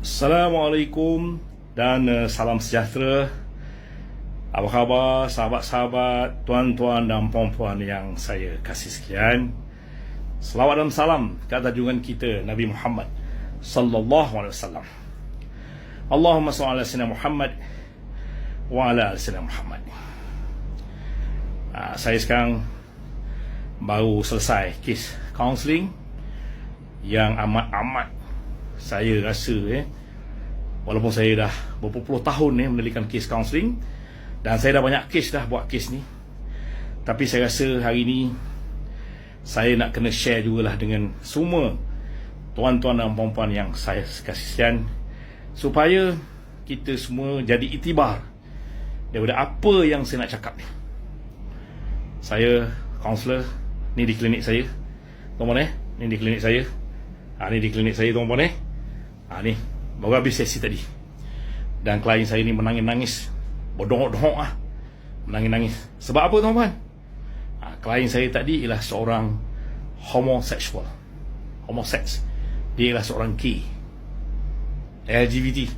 Assalamualaikum dan uh, salam sejahtera. Apa khabar sahabat-sahabat, tuan-tuan dan puan-puan yang saya kasih sekian. Selawat dan salam ke atas junjungan kita Nabi Muhammad sallallahu alaihi wasallam. Allahumma salli ala sayyidina Muhammad wa ala ali sayyidina Muhammad. Uh, saya sekarang baru selesai kes counselling yang amat-amat saya rasa eh walaupun saya dah berpuluh tahun eh, menelikan kes kaunseling dan saya dah banyak kes dah buat kes ni tapi saya rasa hari ni saya nak kena share jugalah dengan semua tuan-tuan dan puan-puan yang saya kasihan supaya kita semua jadi itibar daripada apa yang saya nak cakap ni. Saya kaunselor ni di klinik saya. Tuan-tuan eh ni di klinik saya. Ha, ni di klinik saya tuan-tuan eh Ha ni, baru habis sesi tadi. Dan klien saya ni menangis-nangis. Berdongok-dongok ah. Menangis-nangis. Sebab apa tuan-tuan? Ha, klien saya tadi ialah seorang homosexual. Homosex. Dia ialah seorang gay. LGBT.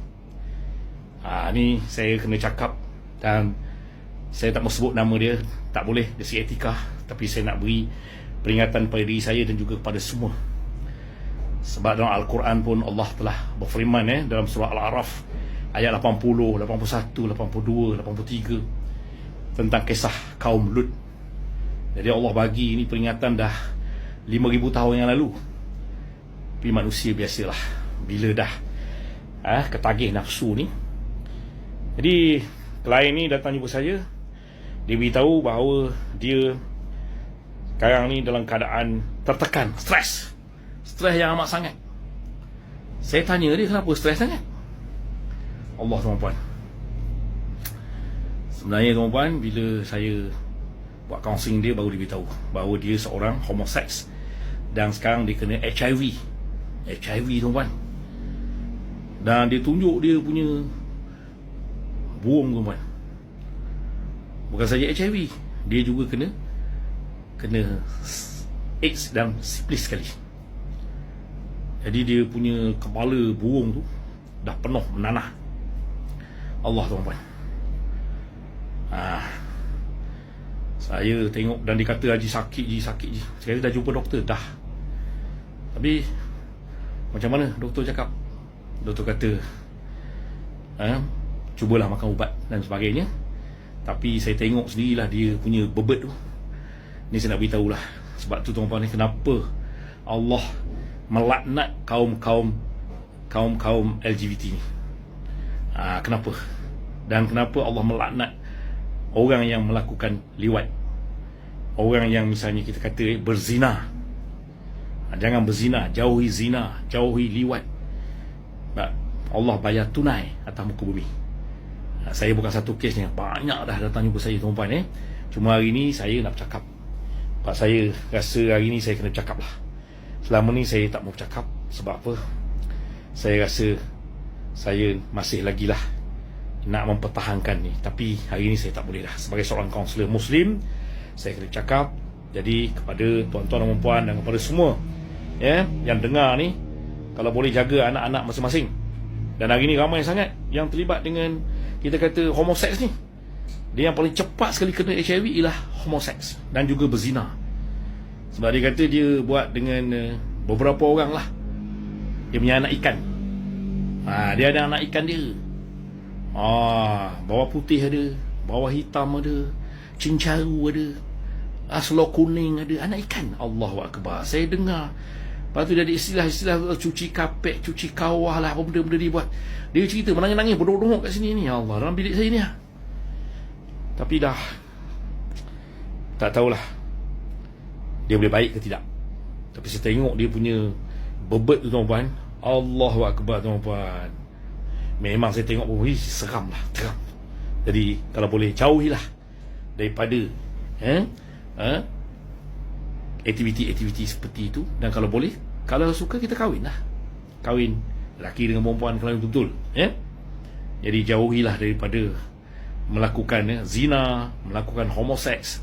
Ha, ni saya kena cakap dan saya tak mau sebut nama dia. Tak boleh, dia si etika. Tapi saya nak beri peringatan pada diri saya dan juga kepada semua sebab dalam Al-Quran pun Allah telah berfirman eh, dalam surah Al-Araf ayat 80, 81, 82, 83 tentang kisah kaum Lut. Jadi Allah bagi ini peringatan dah 5000 tahun yang lalu. Tapi manusia biasalah bila dah eh, ketagih nafsu ni. Jadi klien ni datang jumpa saya dia beritahu bahawa dia sekarang ni dalam keadaan tertekan, stres stres yang amat sangat. Saya tanya dia kenapa stres sangat? Allah tuan-tuan sebenarnya tuan-tuan bila saya buat counseling dia baru dia beritahu bahawa dia seorang homoseks dan sekarang dia kena HIV HIV tuan-tuan dan dia tunjuk dia punya buang tuan-tuan bukan saja HIV dia juga kena kena AIDS dan syphilis sekali jadi dia punya kepala burung tu dah penuh menanah. Allah tuan-tuan. Ah. Saya tengok dan dikata Haji sakit je, sakit je. Sekali dah jumpa doktor dah. Tapi macam mana doktor cakap? Doktor kata ha, cubalah makan ubat dan sebagainya. Tapi saya tengok sendirilah dia punya bebet tu. Ni saya nak beritahu lah Sebab tu tuan-tuan ni kenapa Allah melaknat kaum-kaum kaum-kaum LGBT ni. Ha, kenapa? Dan kenapa Allah melaknat orang yang melakukan liwat? Orang yang misalnya kita kata berzina. Ha, jangan berzina, jauhi zina, jauhi liwat. Allah bayar tunai atas muka bumi. Ha, saya bukan satu kes ni, banyak dah datang jumpa saya tuan-tuan eh. Cuma hari ni saya nak bercakap. Sebab saya rasa hari ni saya kena bercakap lah. Selama ni saya tak mau bercakap Sebab apa? Saya rasa Saya masih lagi lah Nak mempertahankan ni. Tapi hari ni saya tak boleh lah. Sebagai seorang kaunselor muslim Saya kena cakap Jadi kepada tuan-tuan dan puan Dan kepada semua ya, Yang dengar ni Kalau boleh jaga anak-anak masing-masing. Dan hari ni ramai sangat Yang terlibat dengan Kita kata homoseks ni. Dia yang paling cepat sekali kena HIV Ialah homoseks Dan juga berzina sebab dia kata dia buat dengan uh, beberapa orang lah. Dia punya anak ikan. Ha, Dia ada anak ikan dia. Ha, Bawah putih ada Bawah hitam ada Cincaru ada Aslo kuning ada. Anak ikan. Allah Akbar. Saya dengar. Lepas tu dia ada istilah-istilah Cuci kapek Cuci kawah lah Apa benda-benda dia buat. Dia cerita menangis-nangis Berdua-dua kat sini ni. Ya Allah Dalam bilik saya ni lah. Tapi dah. Tak tahulah dia boleh baik ke tidak. Tapi saya tengok dia punya bebet tu tuan-tuan Allahu Akbar tuan-tuan memang saya tengok oh, seram lah teram jadi kalau boleh jauhilah daripada eh, eh, aktiviti-aktiviti seperti itu. Dan kalau boleh kalau suka kita kahwin lah. Kahwin lelaki dengan perempuan kalau betul-betul eh? jadi jauhilah daripada melakukan eh, zina melakukan homoseks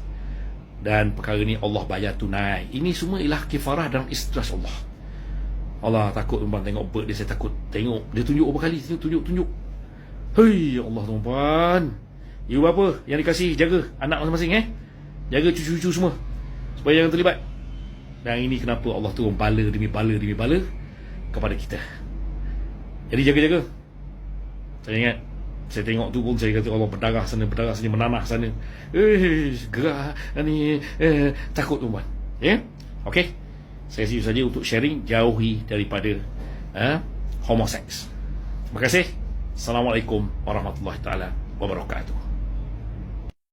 dan perkara ni Allah bayar tunai. Ini semua ialah kifarah dan istras Allah. Allah takut tuan tengok bird dia saya takut. Tengok dia tunjuk berapa kali? Tunjuk tunjuk tunjuk. Hei ya Allah tuan ibu bapa yang dikasih jaga anak masing-masing eh. Jaga cucu-cucu semua supaya jangan terlibat. Dan ini kenapa Allah turun bala demi bala demi bala kepada kita. Jadi jaga-jaga. Saya ingat saya tengok tu pun saya kata Allah berdarah sana berdarah sini menanah sana. Eh gerak ni eh, takut tuan. Ya? Yeah? okey. Saya siap saja untuk sharing jauhi daripada eh, homoseks terima kasih. Assalamualaikum warahmatullahi taala wabarakatuh